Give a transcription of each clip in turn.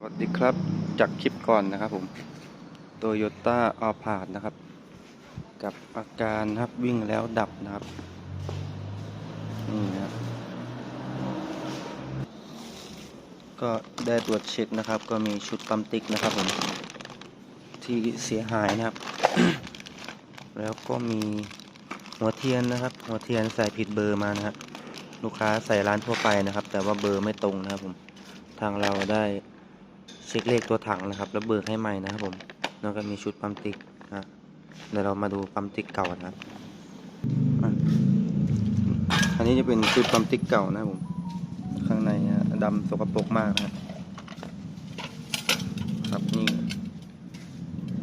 สวัสดีครับจากคลิปก่อนนะครับผมโตโยต้าอัลพาดนะครับ กับอาการนะครับวิ่งแล้วดับนะครับ นี่นะครับ ก็ได้ตรวจเช็คนะครับ ก็มีชุดปั๊มติ๊กนะครับผม ที่เสียหายนะครับ แล้วก็มีหัวเทียนนะครับ หัวเทียนใส่ผิดเบอร์มานะครับ ลูกค้าใส่ร้านทั่วไปนะครับ แต่ว่าเบอร์ไม่ตรงนะครับผม ทางเราได้ เช็คเลขตัวถังนะครับ แล้วเบิกให้ใหม่นะครับผม แล้วก็มีชุดปั๊มติ๊กนะเดี๋ยวเรามาดูปั๊มติ๊กเก่านะครับอะอันนี้จะเป็นชุดปั๊มติ๊กเก่านะครับผม ข้างในนะดำสกปรกมากนะครับครับ นี่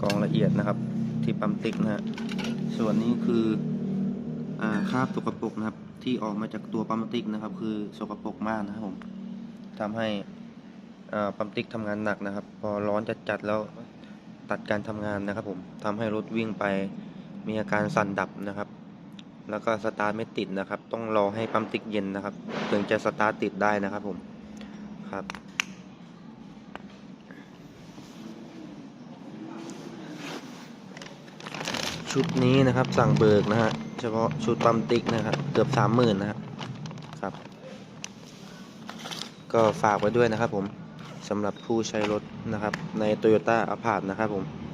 กองละเอียดนะครับ ที่ปั๊มติ๊กนะฮะ ส่วนนี้คืออ่าคราบสกปรกนะครับ ที่ออกมาจากตัวปั๊มติ๊กนะครับ คือสกปรกมากนะครับผมทำให้ ปั๊มติ๊กทำงานหนักนะครับ พอร้อนจัดๆแล้วตัดการทำงานนะครับผมทำให้รถวิ่งไปมีอาการสั่นดับนะครับ แล้วก็สตาร์ทไม่ติดนะครับ ต้องรอให้ปั๊มติ๊กเย็นนะครับ ถึงจะสตาร์ทติดได้นะครับผมครับชุดนี้นะครับสั่งเบิกนะฮะเฉพาะชุดปั๊มติ๊กนะครับเกือบสามหมื่นนะฮะครับ ก็ฝากไว้ด้วยนะครับผม สำหรับผู้ใช้รถนะครับใน Toyota a p a r t นะครับผม